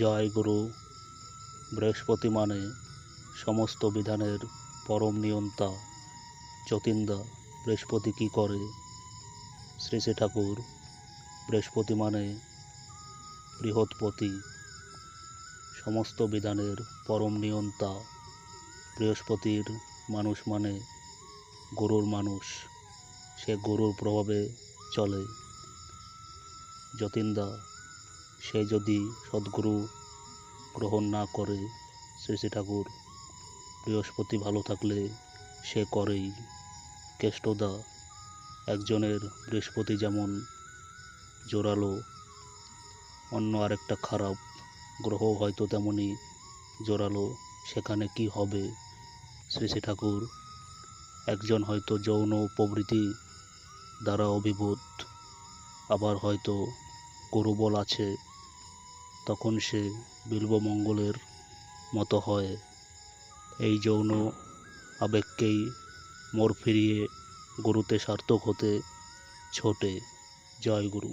জয় গুরু। বৃহস্পতি মানে সমস্ত বিধানের পরম নিয়ন্তা। যতীন্দা বৃহস্পতি কী করে? শ্রী শ্রী ঠাকুর, বৃহস্পতি মানে বৃহৎপতি। সমস্ত বিধানের পরম নিয়ন্তা। বৃহস্পতির মানুষ মানে গরুর মানুষ। সে গরুর প্রভাবে চলে। যতীন্দা সে যদি সদ্গুরু গ্রহণ না করে শ্রী শ্রী ঠাকুর, বৃহস্পতি ভালো থাকলে সে করেই। কেষ্টদা একজনের বৃহস্পতি যেমন জোরালো, অন্য আরেকটা খারাপ গ্রহ হয়তো তেমনই জোরালো। সেখানে কি হবে? শ্রী শ্রী ঠাকুর, একজন হয়তো যৌন প্রবৃত্তি দ্বারা অভিভূত, আবার হয়তো গুরুবল আছে, তখন সে বিল্বমঙ্গলের মতো হয়। এই যৌন আবেগকেই মোর ফিরিয়ে গুরুতে সার্থক হতে ছোটে। জয় গুরু।